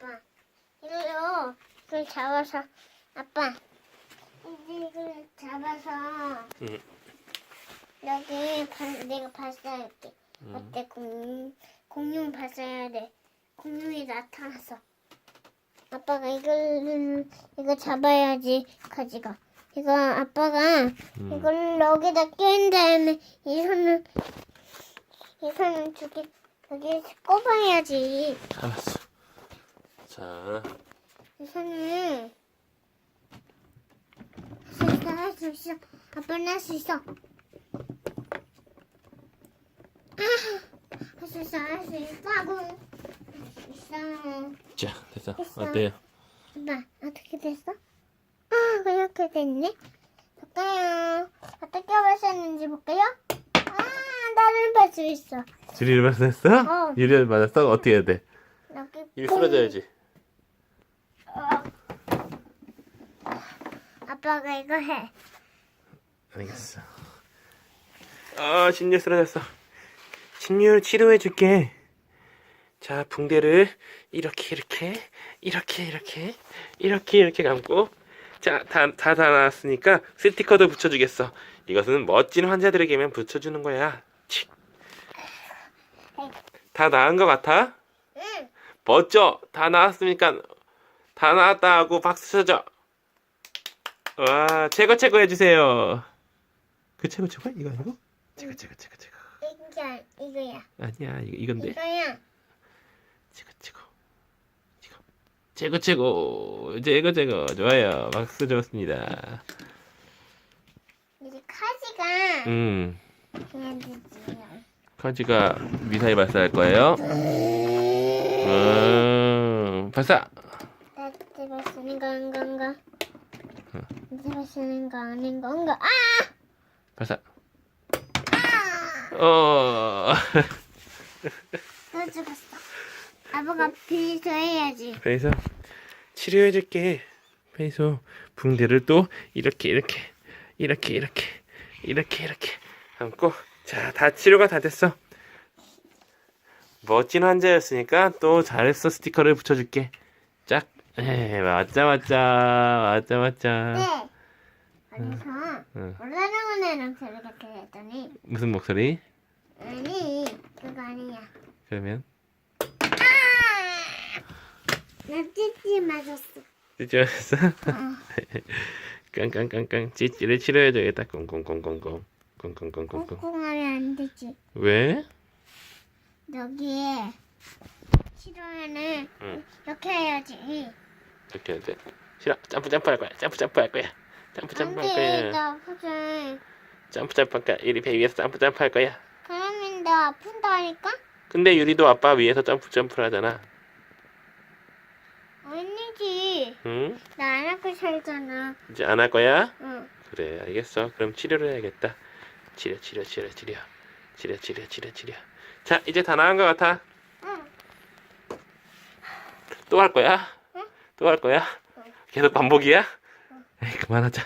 아빠. 이걸로 이걸 잡아서. 아빠. 이제 이걸 잡아서. 응. 여기 발, 내가 발사할게. 응. 어때? 공 공룡 발사해야 돼. 공룡이 나타났어. 아빠가 이걸 이거 잡아야지 가지가. 이거 아빠가 음. 이걸 여기다 끼운 다음에 이 손을 이 손을 두개 여기 꼽아야지. 알았어. 자, 이 손을 할수 있어 할수 있어 아빠는 할 수 있어 할 수 있어 할수 할수 있어 자, 됐어. 됐어. 어때요? 아빠 어떻게 됐어? 아 그렇게 됐네 볼까요 어떻게 발사했는지 볼까요? 아 나를 볼 수 있어 유리를 맞았어? 어. 유리를 맞았어? 어떻게 해야 돼? 여기 뽕. 쓰러져야지. 아빠가 이거 해 알겠어. 아, 신유 쓰러졌어. 신유 치료해 줄게. 자, 붕대를 이렇게, 이렇게, 이렇게, 이렇게, 이렇게, 이렇게 감고. 자, 다, 다, 다 나왔으니까 스티커도 붙여 주겠어. 이것은 멋진 환자들에게만 붙여 주는 거야. 칙. 다 나은 것 같아? 응 멋져. 다 나왔으니까 다 나왔다 하고 박수 쳐줘. 와, 최고 최고 해주세요. 그 최고 최고야? 이거 아니고? 최고 최고 최고 최고. 아- 이거야 아니야, 이거 이건데. 이거야 최고 최고. 최고 최고 최고. 최고 최고. 좋아요. 박수 좋습니다. 이제 카지가 음, 그냥 되지 카지가 미사일 발사할 거예요. 음, 발사. 나한테 아닌 건가? 발쓰는 거 아닌 건가? 아! 발사. 아! 어. 나 죽었어 아빠가 비서해야지 그래서 치료해줄게. 그래서 붕대를 또 이렇게 이렇게 이렇게 이렇게 이렇게 이렇게 감고 자 다 치료가 다 됐어. 멋진 환자였으니까 또 잘했어 스티커를 붙여줄게. 짝. 에 맞자 맞자 맞자 맞자. 네 그래서 응. 올라가는 애랑 소리가 들렸더니 무슨 목소리? 아니 그거 아니야 그러면 아! 나 찌찌 맞았어 찌찌했어? 어. 깡깡깡깡 찌찌를 치료해줘야겠다. 꽁꽁꽁꽁꽁 꽁꽁꽁꽁꽁. 꽁꽁하면 안 되지 왜? 여기에 치료에는 응. 이렇게 해야지 이렇게 해야 돼. 싫어. 점프 점프 할 거야. 점프 점프 할 거야. 점프 점프 할 안돼 거야. 나 아프지 점프 점프 할 거야. 유리 배 위에서 점프 점프 할 거야. 그러면 나 아픈다니까? 근데 유리도 아빠 위에서 점프 점프를 하잖아. 아니지 응? 나 안 아프게 살잖아 이제 안 할 거야? 응 그래 알겠어. 그럼 치료를 해야겠다. 치료 치료 치료 치료 치료 치료 치료 치료. 자 이제 다 나은 것 같아. 응. 또 할 거야? 응? 또할 거야? 응. 계속 반복이야? 에이 그만하자.